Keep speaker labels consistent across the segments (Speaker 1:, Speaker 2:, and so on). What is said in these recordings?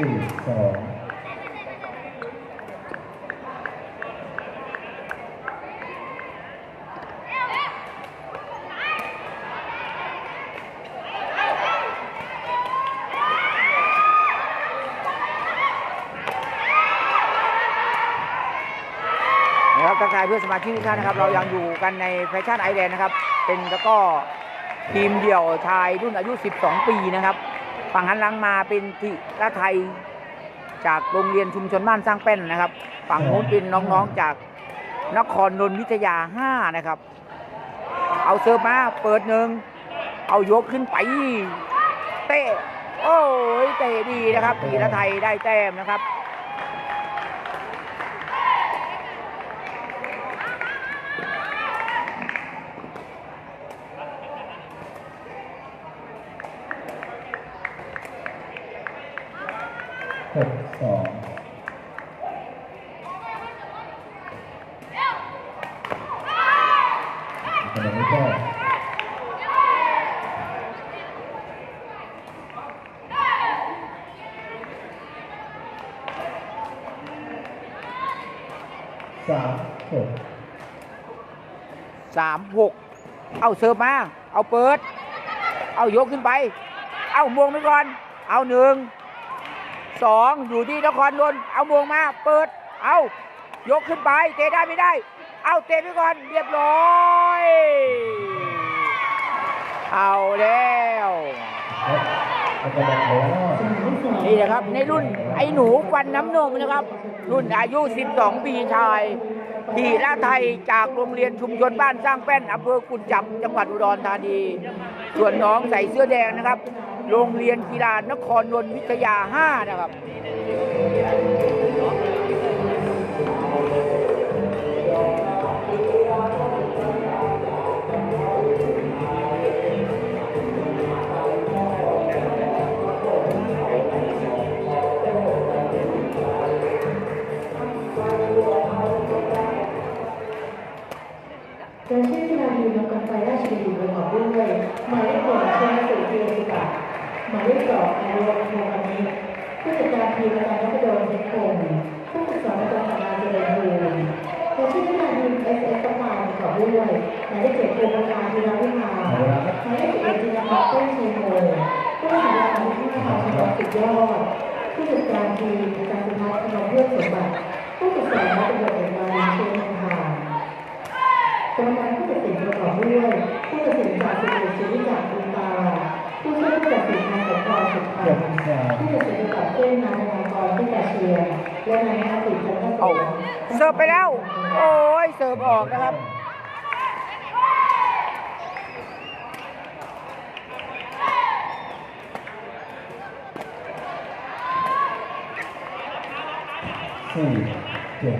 Speaker 1: สี่สอง
Speaker 2: นะครับทักทายเพื่อนสมาชิกทุกท่านนะครับ เรายังอยู่กันในแฟชั่นไอแลนด์นะครับ เป็นแล้วก็ทีมเดี่ยวชายรุ่นอายุ 12 ปีนะครับ ฝั่งหันหลังมาเป็นทีระไทย จากโรงเรียนชุมชนบ้านสร้างแป้นนะครับ ฝั่งโน้นเป็นน้องๆจากนครนนทวิทยา5นะครับ เอาเซิร์ฟมาเปิดหนึ่งเอายกขึ้นไป เตะโอ้ยเตะดีนะครับทีระไทยได้แต้มนะครับ
Speaker 1: สองขณะนี้ก็สามหก
Speaker 2: สามหกเอาเสิร์ฟมา เอาเปิด เอายกขึ้นไป เอามวงไปก่อน เอาหนึ่ง สองอยู่ที่นครนนท์เอาวงมา เปิด เอายกขึ้นไป เตะได้ไม่ได้ เอาเตะไปก่อน เรียบร้อย เอาแล้วนี่นะครับในรุ่นไอ้หนูฟันน้ำนมนะครับ รุ่นอายุ 12 ปีชายทีละไทยจากโรงเรียนชุมชนบ้านสร้างแป้นอำเภอกุนจับจังหวัดอุดรธานี ส่วนน้องใส่เสื้อแดงนะครับ โรงเรียนกีฬานครนนท์วิทยา 5 นะครับ
Speaker 3: โดยชื่อนาทีมังกรไฟราชบุรีประกอบด้วยหมายเลขหนึ่งเชนะสุเทียสุกะ หมายเลขสองนายกพงศ์อนิชผู้จัดการทีมอาจารย์นพดลเพชรคงผู้ฝึกสอนอาจารย์ธนาเจริญภูมิโดยชื่อนาทีเอสเอสประมาประกอบด้วยหมายเลขเจ็ดโพประธานธีรวิภาหมายเลขสิบเอ็ดธีรพัฒน์ต้นชัยโมผู้บริหารการที่ห้าของจังหวัดสุดยอดผู้จัดการทีมอาจารย์สุภัฒน์ธนเพื่อนสมบัติผู้ฝึกสอนนักตำรวจเอกมาเชียงทางกรรมการผู้ตัดสินประกอบด้วยผู้ตัดสินจากสิบเอกชีวิจากคุณตา ผู้ช่วยผู้ตัดสินนายสมพรสุขพั
Speaker 1: เจ็
Speaker 3: น
Speaker 1: ด
Speaker 3: ธ์
Speaker 1: สาม
Speaker 3: ผู้ตัดสินประกอบด้วยนายธนากรที่แกเชียร์และนายนาสิทธิ์พันธ์
Speaker 2: เอาเสิร์ฟไปแล้ว โอ้ยเสิร์ฟออกนะครับ
Speaker 1: สี่เจ็ด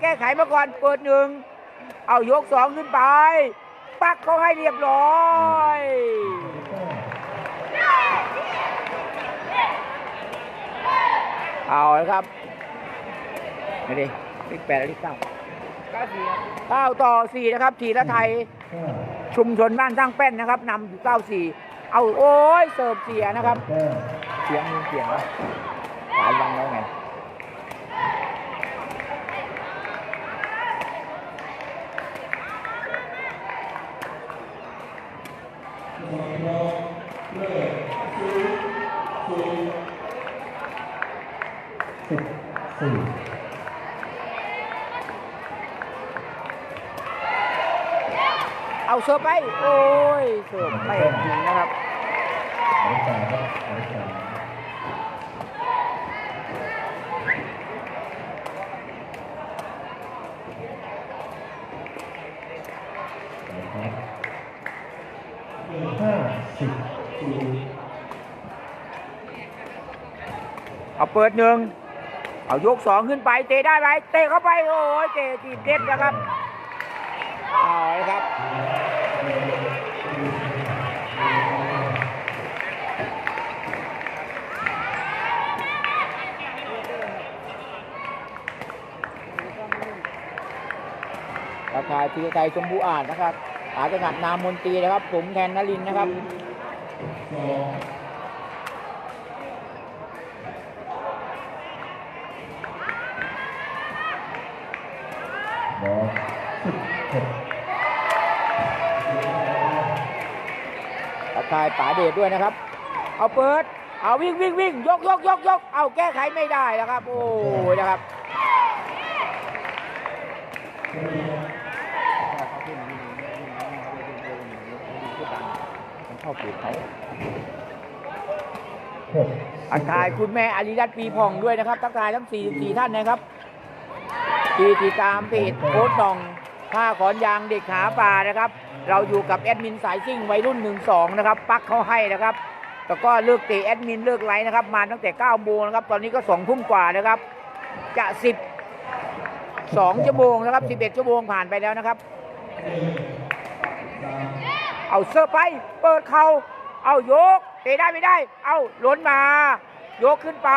Speaker 1: แก้
Speaker 2: ไขมาก่อนเปิดหนึ่งเอายกสองขึ้นไป ปักเขาให้เรียบร้อยเอาละครับนี่ดิเลขแปดละเลขเก้าเก้าต่อสี่นะครับ ทีละไทย ชุมชนบ้านสร้างแป้นนะครับนำอยู่เก้าสี่เอาโอ้ยเสิร์ฟเสียนะครับ
Speaker 1: เสี
Speaker 2: ยงเสียงวะหลายวันแล้วไง
Speaker 1: สิบสี่
Speaker 2: เอาเสิร์ฟไป โอ้ยเสิร์ฟไปจริงนะครับ
Speaker 1: ห้าสิบ
Speaker 2: เอาเปิดหนึ่งเอายกสองขึ้นไป เตะได้ไหมเตะเข้าไป โอ้ยเตะตีเด็ดนะครับ เอาครับาคาธีรไทยชมพูอาจนะครับอาจจะหนัดนามมนตรีนะครับ ผมแทนนลินนะครับ
Speaker 1: บอลสิบหก
Speaker 2: ทักทายป๋าเดชด้วยนะครับ เอาเปิด เอาวิ่งวิ่งวิ่งยกยกยกยกเอาแก้ไขไม่ได้นะครับ โอ้ยนะครับ เข้าปูเขา
Speaker 1: หก
Speaker 2: ทักทายคุณแม่อาริรัตน์ปีผ่องด้วยนะครับทักทายทั้ง 44 ท่านนะครับที่ติดตามเพจโค้ดตองผ้าขอนยางเด็กหาปลานะครับ เราอยู่กับแอดมินสายซิ่งวัยรุ่น 12 นะครับ ปักเขาให้นะครับแล้วก็เลิกเตะแอดมินเลิกไลฟ์นะครับ มาตั้งแต่9โมงนะครับ ตอนนี้ก็2ทุ่มกว่านะครับ จะ 10 2ชั่วโมงนะครับ 11ชั่วโมงผ่านไปแล้วนะครับ เอาเซอร์ไป เปิดเขา เอายกเตะได้ไม่ได้ เอาล้นมา ยกขึ้นไป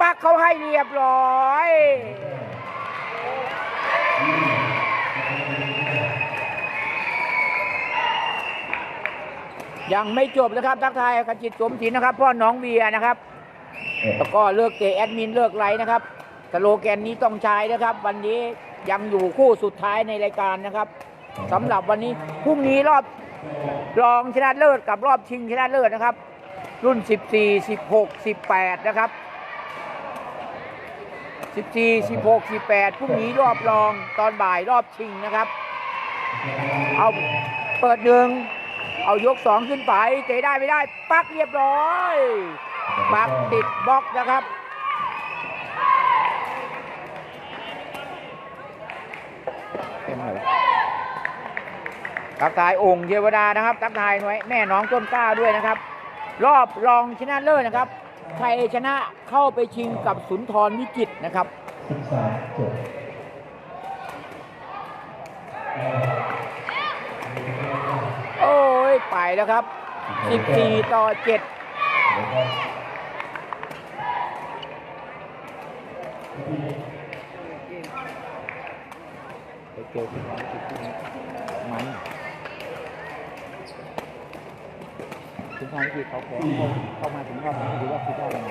Speaker 2: ปักเขาให้เรียบร้อยยังไม่จบนะครับทักทายกันจิตสมศิลนะครับ พ่อน้องเบียนะครับแล้วก็เลิกเตะแอดมินเลิกไลฟ์นะครับสโลแกนนี้ต้องใช้นะครับ วันนี้ยังอยู่คู่สุดท้ายในรายการนะครับ สำหรับวันนี้พรุ่งนี้รอบรองชนะเลิศกับรอบชิงชนะเลิศนะครับ รุ่น 14 16 18 นะครับ 14 16 18พรุ่งนี้รอบรองตอนบ่ายรอบชิงนะครับ เอาเปิดหนึ่งเอายกสองขึ้นไปเตะได้ไม่ได้ ปักเรียบร้อย ปักติดบล็อกนะครับ เต็มเลย ทักทายองค์เทวดานะครับ ทักทายหน่วยแม่น้องต้นกล้าด้วยนะครับ รอบรองชนะเลิศนะครับใครชนะเข้าไปชิงกับสุนทรวิจิตนะครับ
Speaker 1: สิบสาจ็ด
Speaker 2: โอ้ยไปแล้วครับ 14 ต่อ7
Speaker 1: แล้วก็
Speaker 2: ไปเจอคุณความคิดที่มัน คุณความคิดเขาแข่เข้าเข้ามาถึงรอบนี้หรือว่าคิดได้ยังไง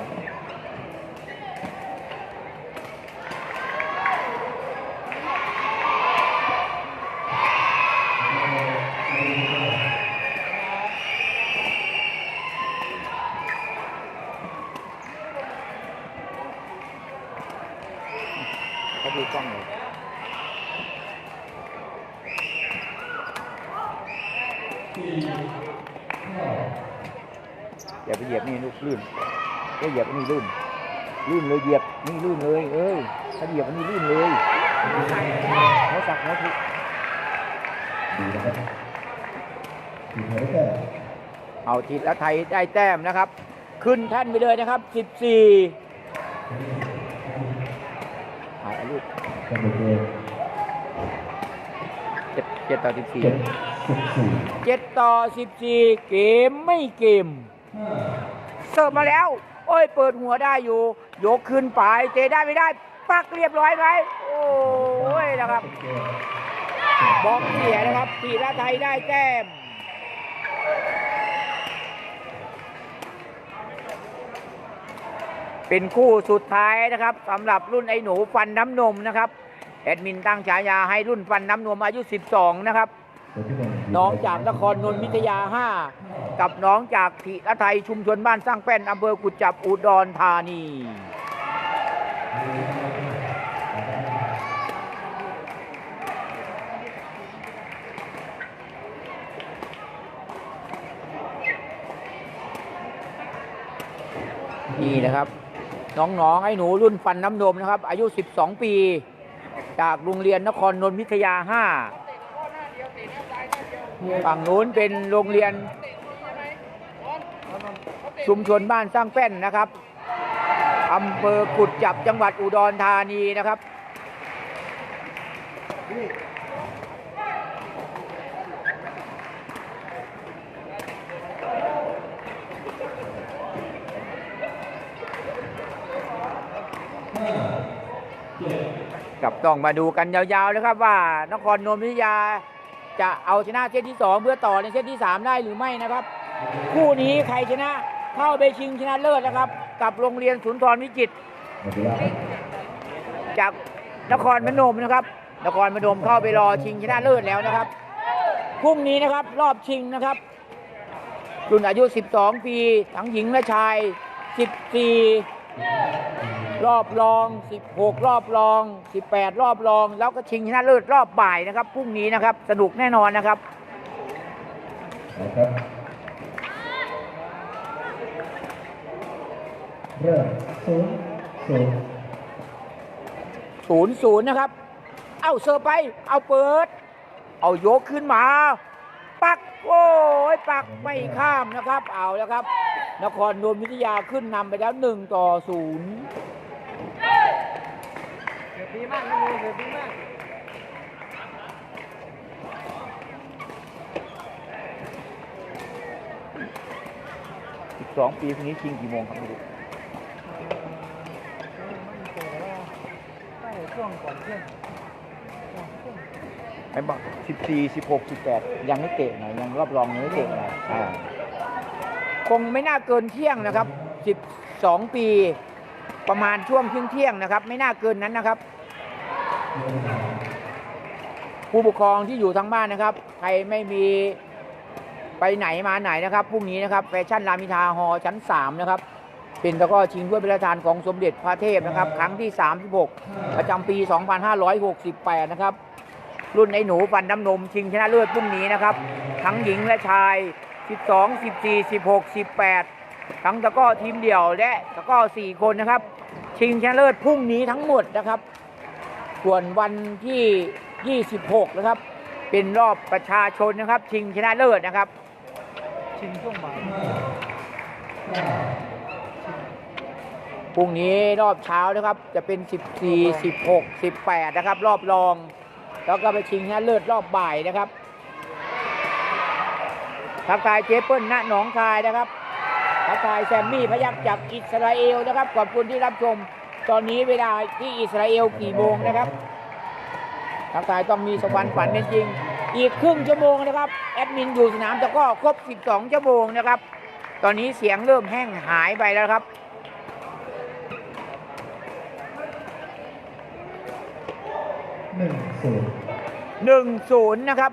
Speaker 2: เขาดูกล้องเลย อย่ไปเหยียบนี่ลูกลื่นก็เหยียบนี่ลื่นลื่นเลยเหยียบนี่ลื่นเลย เอ้ยถ้าเหยียบนนี้ลื่นเลยเขาสักเขาทุกเอาทิศและไทยได้แต้มนะครับ ขึ้นแท่นไปเลยนะครับ 14หายลูก
Speaker 1: เจ็
Speaker 2: ดเจ็ดต่อ
Speaker 1: สิบสี่
Speaker 2: เจ็ดต่อ14เกมไม่เกม เสิร์ฟมาแล้ว โอ้ย เปิดหัวได้อยู่ ยกขึ้นไป เตะได้ไม่ได้ ปักเรียบร้อยไหมโอ้ยนะครับบล็อกเสียนะครับทีละไทยได้แต้มเป็นคู่สุดท้ายนะครับสำหรับรุ่นไอ้หนูฟันน้ำนมนะครับแอดมินตั้งฉายาให้รุ่นฟันน้ำนมอายุ 12 นะครับ
Speaker 1: น้
Speaker 2: องจากนครนนท์วิทยา5 กับน้องจากทิละไทยชุมชนบ้านสร้างแป้นอำเภอกุจจับอุดรธานี นี่นะครับ น้องๆไอ้หนูรุ่นฟันน้ำนมนะครับ อายุ 12 ปี จากโรงเรียนนครนนท์วิทยา 5 ฝั่งนู้นเป็นโรงเรียน ชุมชนบ้านสร้างแป้นนะครับอำเภอกุดจับจังหวัดอุดรธานีนะครับกับต้องมาดูกันยาวๆนะครับว่านครนนท์วิทยาจะเอาชนะเซตที่ 2 เพื่อต่อในเซตที่ 3 ได้หรือไม่นะครับ คู่นี้ใครชนะ เข้าไปชิงชนะเลิศนะครับ กับโรงเรียนศูนย์ทรวิจิตรจากนครพนมนะครับ นครพนมเข้าไปรอชิงชนะเลิศแล้วนะครับพรุ่งนี้นะครับรอบชิงนะครับรุ่นอายุ 12 ปีทั้งหญิงและชาย 14 รอบรอง 16 รอบรอง 18 รอบรอง แล้วก็ชิงชนะเลิศรอบบ่ายนะครับพรุ่งนี้นะครับ สนุกแน่นอนนะครับ
Speaker 1: เริ่มศูนย์ศูนย์
Speaker 2: ศูนย์ศูนย์นะครับ เอาเซอร์ไป เอาเปิด เอายกขึ้นมา ปัก โอ้ย ปักไม่ข้ามนะครับ เอาแล้วครับ นครนนทวิทยาขึ้นนำไปแล้วหนึ่งต่อศูนย์สิบสองปีพรุ่งนี้ชิงกี่โมงครับพี่ ไม่รู้ไอ้บอกสิบสี่สิบหกสิบแปดยังไม่เตะหน่อยยังรอบรองยังไม่เตะหน่อยอ่าคงไม่น่าเกินเที่ยงนะครับสิบสองปี ประมาณช่วงเที่ยงเที่ยงนะครับ ไม่น่าเกินนั้นนะครับ ผู้ปกครองที่อยู่ทางบ้านนะครับ ใครไม่มีไปไหนมาไหนนะครับพรุ่งนี้นะครับแฟชั่นรามิทาฮอร์ชั้น3นะครับ เป็นตะกร้อชิงถ้วยพระราชทานของสมเด็จพระเทพนะครับ ครั้งที่ 36 ประจำปี 2568 นะครับ รุ่นไอ้หนูฟันน้ำนม ชิงชนะเลิศพรุ่งนี้นะครับ ทั้งหญิงและชาย 12 14 16 18 ทั้งตะกร้อทีมเดี่ยวและตะกร้อ 4 คนนะครับ ชิงชนะเลิศพรุ่งนี้ทั้งหมดนะครับ ส่วนวันที่ 26 นะครับ เป็นรอบประชาชนนะครับ ชิงชนะเลิศนะครับ ชิงช่วงบ่าย พรุ่งนี้รอบเช้านะครับ จะเป็น 14 16 18 นะครับ รอบรอง แล้วก็ไปชิงชนะเลิศรอบบ่ายนะครับทักทายเจเปิลณหนองคายนะครับทักทายแซมมี่พยักจากอิสราเอลนะครับ ขอบคุณที่รับชม ตอนนี้เวลาที่อิสราเอลกี่โมงนะครับทักทายต้องมีสวรรค์ฝันเป็นจริง อีกครึ่งชั่วโมงนะครับ แอดมินอยู่สนามตะกร้อครบ 12 ชั่วโมงนะครับ ตอนนี้เสียงเริ่มแห้งหายไปแล้วครับ
Speaker 1: หนึ่งศูนย์
Speaker 2: หนึ่งศูนย์นะครับ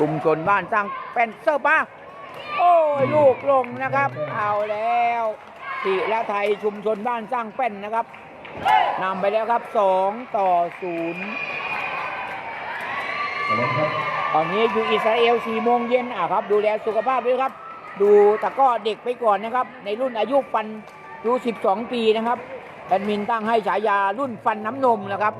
Speaker 2: ชุมชนบ้านสร้างเป็นเซิร์ฟมาโอ้ยลูกลงนะครับ เอาแล้วสิละไทยชุมชนบ้านสร้างเป็นนะครับนำไปแล้วครับสองต่อศูนย์
Speaker 1: เอาละครับ
Speaker 2: ตอนนี้อยู่อิสราเอลสี่โมงเย็นอะครับ ดูแลสุขภาพด้วยครับ ดูตะกร้อเด็กไปก่อนนะครับ ในรุ่นอายุฟันดู12 ปีนะครับแอดมินตั้งให้ฉายารุ่นฟันน้ำนมนะครับ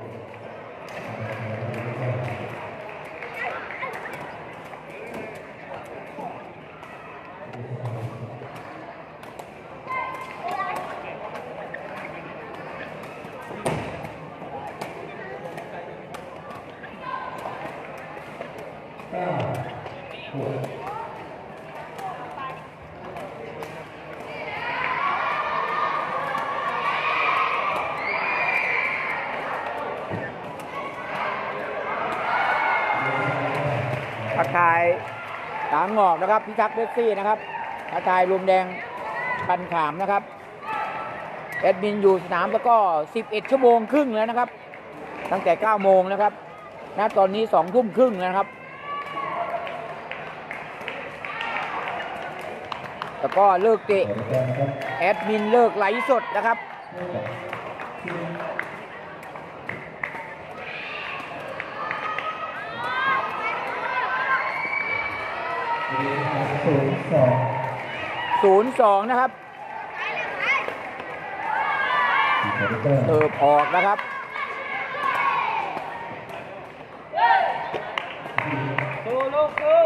Speaker 1: เก้าหก
Speaker 2: ทักทายตางอก นะครับพิทักษ์เบสซี่นะครับทักทายรวมแดงปันขามนะครับแอดมินอยู่สนามแล้วก็ 11 ชั่วโมงครึ่งแล้วนะครับ ตั้งแต่ 9 โมงนะครับณตอนนี้ 2 ทุ่มครึ่งแล้วนะครับ แล้วก็เลิกเตะ
Speaker 1: แจ้งนะครับ
Speaker 2: แอดมินเลิกไลฟ์สดนะครับ
Speaker 1: ศูนย์สอง
Speaker 2: 0-2นะครับ
Speaker 1: ขอรับแจ้ง
Speaker 2: เติบออกนะครับ
Speaker 4: โซโล่
Speaker 2: สู้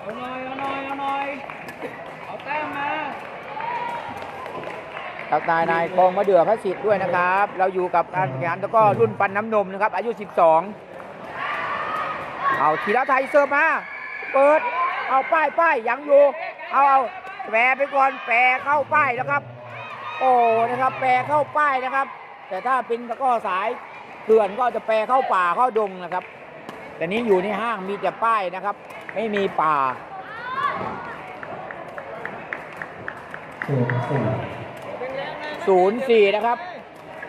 Speaker 2: เอาหน่อยเอาหน่อยเอาหน่อยเอาแต้มมาตักนายนายกองมะเดื่อพระสิทธิ์ด้วยนะครับ เราอยู่กับการแข่งขันแล้วก็รุ่นปันน้ำนมนะครับ อายุ 12 เอาธีรไทยเสิร์ฟมา เปิด เอาป้ายป้ายยังอยู่ เอาเอาแปรไปก่อนแปรเข้าป้ายแล้วครับ โอ้นะครับ แปรเข้าป้ายนะครับ แต่ถ้าเป็นตะก้อสายเถื่อนก็จะแปรเข้าป่าเข้าดงนะครับ แต่นี้อยู่ในห้างมีแต่ป้ายนะครับ ไม่มีป่า
Speaker 1: ศูนย์สี่
Speaker 2: นะครับ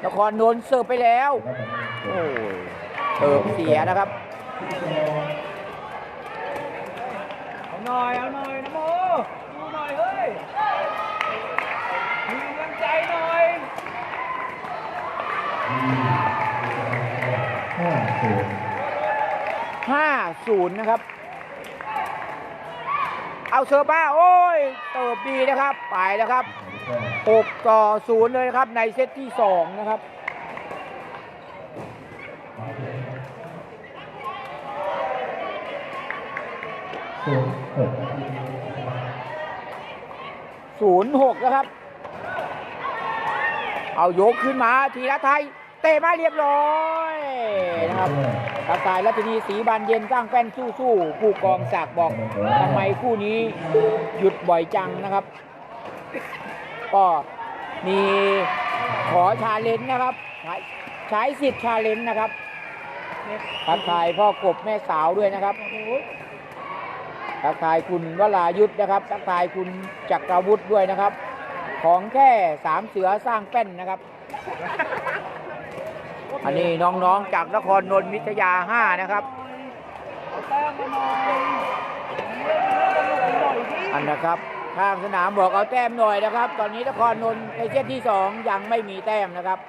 Speaker 2: นครนนท์เสิร์ฟไปแล้วโอ้เติมเสียนะครับ เอาหน่อย เอาหน่อย 0 นะครับ เอาเซอร์บ้า โอ้ย เติบดีนะครับ ไปแล้วครับ 6 ต่อ 0 เลยนะครับ ในเซตที่ 2 นะครับ
Speaker 1: ศูนย์หก
Speaker 2: นะครับ เอายกขึ้นมาทีละไทย เตะมาเรียบร้อยนะครับ ตาตายรัตนีสีบานเย็นสร้างแป้นสู้สู้ผู้กองศักบอกทำไมคู่นี้หยุดบ่อยจังนะครับ ก็มีขอชาเลนจ์นะครับ ใช้สิทธิ์ชาเลนจ์นะครับทักทายพ่อกบแม่สาวด้วยนะครับทักทายคุณวรายุทธนะครับทักทายคุณจักรวุฒิด้วยนะครับ ของแค่สามเสือสร้างแป้นนะครับ อันนี้น้องๆจากนครนนท์วิทยา 5 นะครับ อันนะครับทางสนามบอกเอาแต้มหน่อยนะครับ ตอนนี้นครนนท์ในเซตที่ 2 ยังไม่มีแต้มนะครับ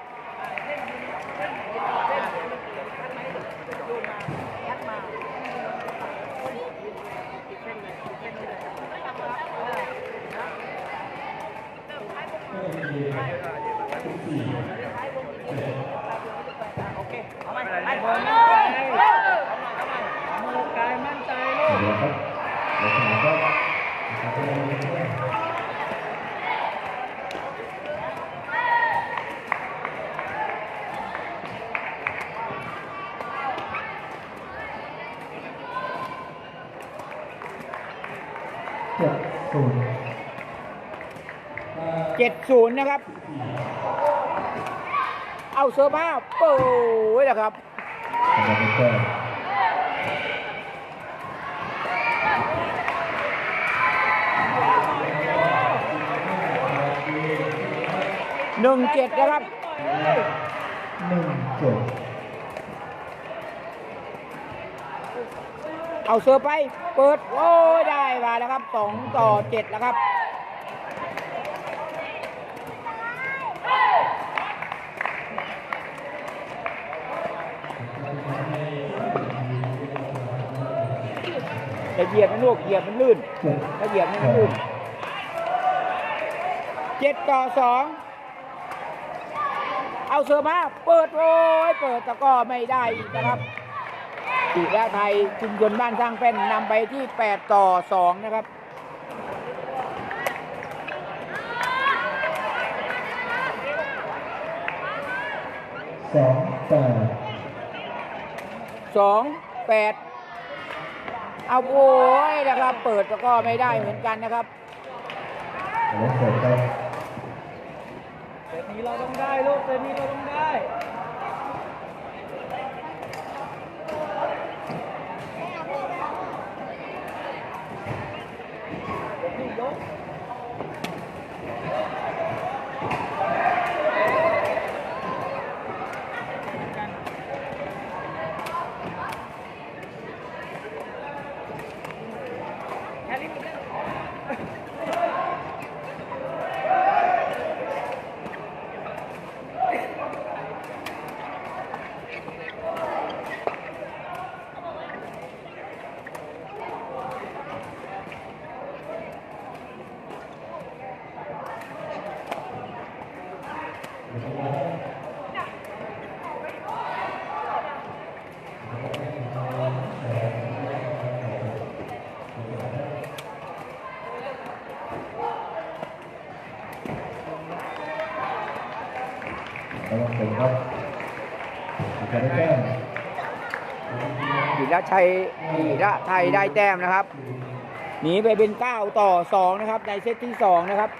Speaker 1: เดี๋ยวครับเดี๋ยวถามก็ เจ็ดศูนย์
Speaker 2: 70นย์นะครับ เอาเซอร์มาโป้ยนะครับ
Speaker 1: กำลังเป็นแต้ม
Speaker 2: 1-7นะครับ
Speaker 1: หนึ่งเจ็ด
Speaker 2: เอาเซอไป เปิด โอ้ยได้มาแล้วครับ2ต่อ7แล้วครับแต่เหยียบมันลูกเหยียบมันลื่นถ้าเหยียบมันลื่นเจ็ดต่อสองเอาเสือมา เปิดโอ้ยเปิดแต่ก็ไม่ได้อีกนะครับ อีกแล้วไทยชุมชนบ้านสร้างเป็นนำไปที่ 8 ต่อ 2 นะครับ
Speaker 1: สองแปด
Speaker 2: สองแปดเอาโอ้ยนะครับ เปิดแล้วก็ไม่ได้เหมือนกันนะครับ
Speaker 1: แล้วเสร็จครับ
Speaker 2: เซตนี้เราต้องได้ลูกเซตนี้เราต้องได้ ชัยธีระไทยได้แต้มนะครับ หนีไปเป็น 9 ต่อ 2 นะครับ ในเซตที่ 2 นะครับ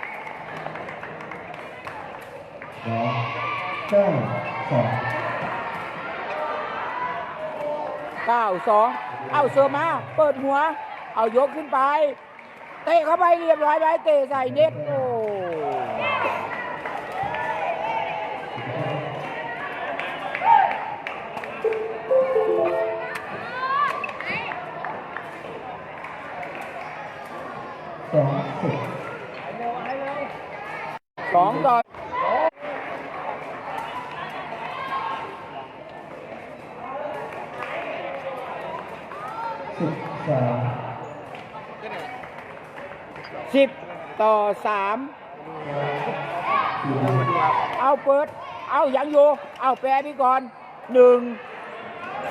Speaker 1: สองเก้าสอง
Speaker 2: เอาเสือมา เปิดหัว เอายกขึ้นไป เตะเข้าไปเรียบร้อยไปเตะใส่เน็ตโอ้
Speaker 1: สอง
Speaker 2: ต่อ
Speaker 1: สิบสาม
Speaker 2: สิบต่อสามเอาเปิด เอายังอยู่ เอาแปรไปก่อนหนึ่ง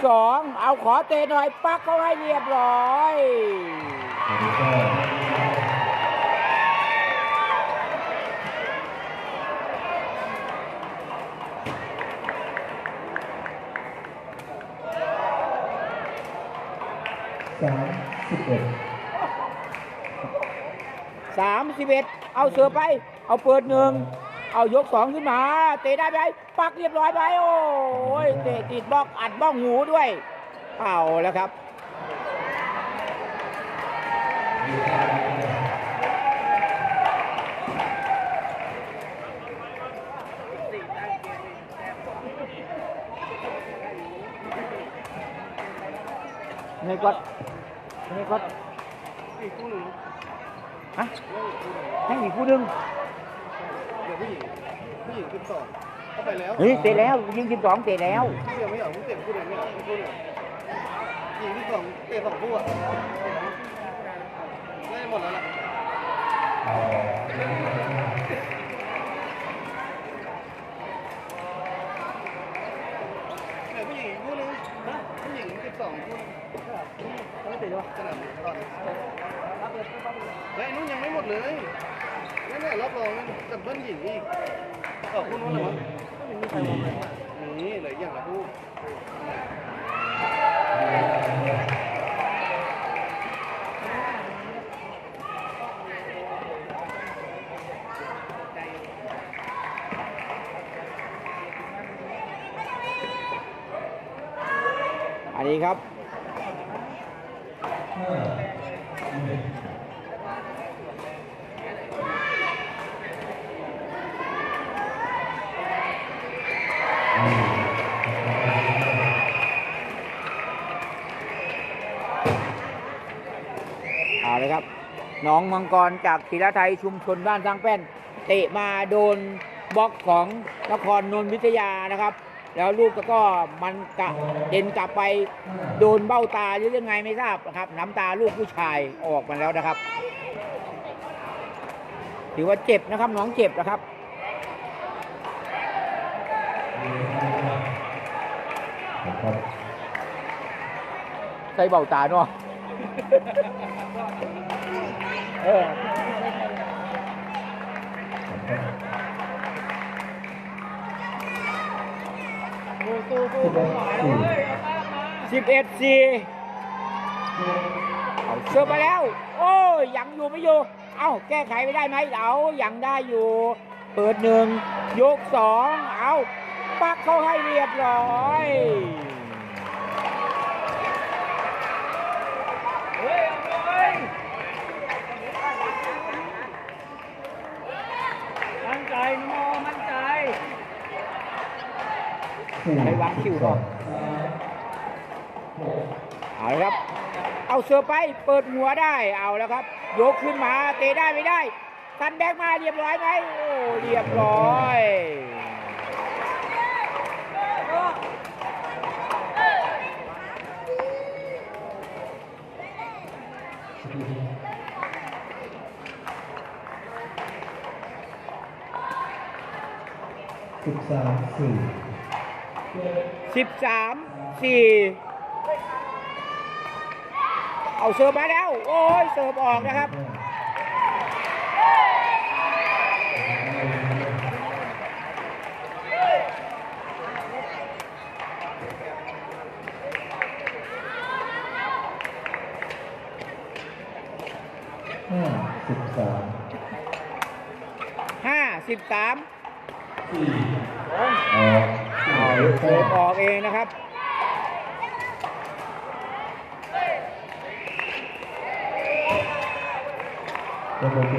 Speaker 2: สองเอาขอเตะหน่อยปักเขาให้เรียบร้อย
Speaker 1: สามสิบเอ็ด
Speaker 2: สามสิบเอ็ดเอาเสือไป เอาเปิดหนึ่งเอายกสองขึ้นมา เตะได้ไหมปักเรียบร้อยไปโอ้ยเตะติดบล็อกอัดบ้องหูด้วยเอาแล้วครับ ในกดในกด
Speaker 4: อีกคู่หนึ่ง
Speaker 2: ฮะให้อีกคู่หนึง
Speaker 4: เดี๋ยวผู้หญิงผู้หญิงสิบสองเข้าไปแล้ว
Speaker 2: เฮ้ยเตะแล้วยิงสิบสองเตะแล้ว
Speaker 4: ที่ยังไม่อยากผู้เตะคู่ไหนไม่อยากคู่ไหนหญิงที่สองเตะสองคู่อะได้หมดแล้วล่ะแต่ผู้หญิงอีกคู่หนึงนะผู้หญิงสิบสองคู่หนึง ไม่ติดหรอขนาดนี้ตอนนี้และไอ้นุ่นยังไม่หมดเลยนั่นแหละรับรองกับเพื่อนหญิงอีกออกคู่นู้นเลยวะไม่มีใครองเลยนี่เหลืออย่างละคู่
Speaker 2: อันนี้ครับ เอาเลยครับ น้องมังกรจากศิลาไทยชุมชนบ้านสร้างแป้น เตะมาโดนบล็อกของนครนนทวิทยานะครับ แล้วลูกก็มันกะเด่นกลับไปโดนเบ้าตาหรือยังไงไม่ทราบนะครับ น้ำตาลูกผู้ชายออกมาแล้วนะครับถือว่าเจ็บนะครับน้องเจ็บนะครับ
Speaker 1: ครับ
Speaker 2: ใส่เบ้าตาเนาะเออ
Speaker 1: สิบเอ็ดสี่
Speaker 2: เอ็ดสี่เอาเสิร์ฟมาแล้ว โอ้ยยังอยู่ไม่อยู่ เอ้า แก้ไขไม่ได้ไหมเอายังได้อยู่ เปิดหนึ่งยกสอง เอาปักเข้าให้เรียบร้อย
Speaker 4: มั่นใจโมมั่นใจ
Speaker 1: สี่
Speaker 2: ไปวางคิวก่อนเอาละครับ เอาเสือไปเปิดหัวได้เอาแล้วครับ ยกขึ้นมาเตะได้ไม่ได้ทันแบกมาเรียบร้อยไหมโอ้เรียบร้อย
Speaker 1: สิบสามสี่
Speaker 2: สิบสามสี่เอาเสิร์ฟมาแล้ว โอ้ยเสิร์ฟออกนะครับห้าสิบสาม
Speaker 1: ห้าสิ
Speaker 2: บสา
Speaker 1: มสี่
Speaker 2: โด
Speaker 1: เตอ
Speaker 2: น
Speaker 1: ร์
Speaker 2: ออกเองนะครับ
Speaker 1: เป็นโอเค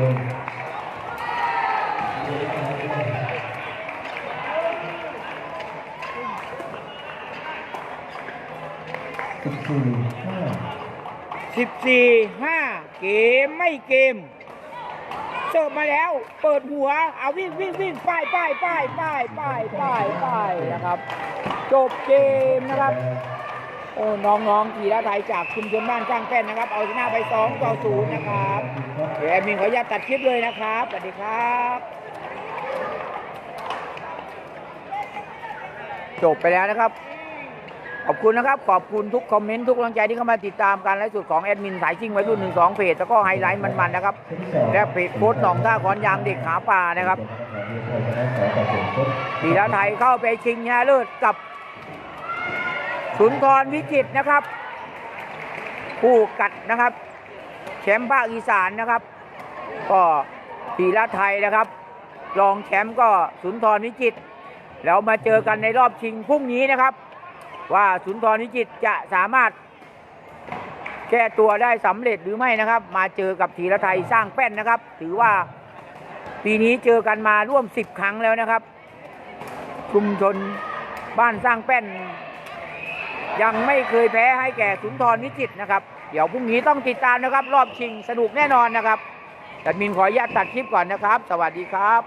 Speaker 1: สิบสี่ห้า
Speaker 2: สิบสี่ห้าเกมไม่เกมเสิร์ฟมาแล้ว เปิดหัว เอาวิ่งวิ่งวิ่งป้ายป้ายป้ายป้ายป้ายป้ายป้ายนะครับ จบเกมนะครับ โอ้น้องๆทีละไทยจากชุมชนบ้านจ้างแป้นนะครับ เอาชนะไป2ต่อ0นะครับเดี๋ยวแอมินขออนุญาตตัดคลิปเลยนะครับสวัสดีครับจบไปแล้วนะครับ ขอบคุณนะครับ ขอบคุณทุกคอมเมนต์ทุกกำลังใจที่เข้ามาติดตามการไลฟ์สดของแอดมินสายชิงไว้รุ่นหนึ่งสองเพจแล้วก็ไฮไลท์มันๆนะครับ และเพจโค้ดหนองท่าขอนยางเด็กขาป่านะครับปีละไทยเข้าไปชิงชนะเลิศกับสุนทรวิจิตรนะครับ ผู้กัดนะครับแชมป์ภาคอีสานนะครับ ก็ปีละไทยนะครับ รองแชมป์ก็สุนทรวิจิตรแล้วมาเจอกันในรอบชิงพรุ่งนี้นะครับ ว่าสุนทรวิจิตจะสามารถแก้ตัวได้สำเร็จหรือไม่นะครับ มาเจอกับธีรไทยสร้างแป้นนะครับ ถือว่าปีนี้เจอกันมาร่วม 10 ครั้งแล้วนะครับ ชุมชนบ้านสร้างแป้น ยังไม่เคยแพ้ให้แก่สุนทรวิจิตนะครับ เดี๋ยวพรุ่งนี้ต้องติดตามนะครับ รอบชิงสนุกแน่นอนนะครับแต่มินขออนุญาตตัดคลิปก่อนนะครับ สวัสดีครับ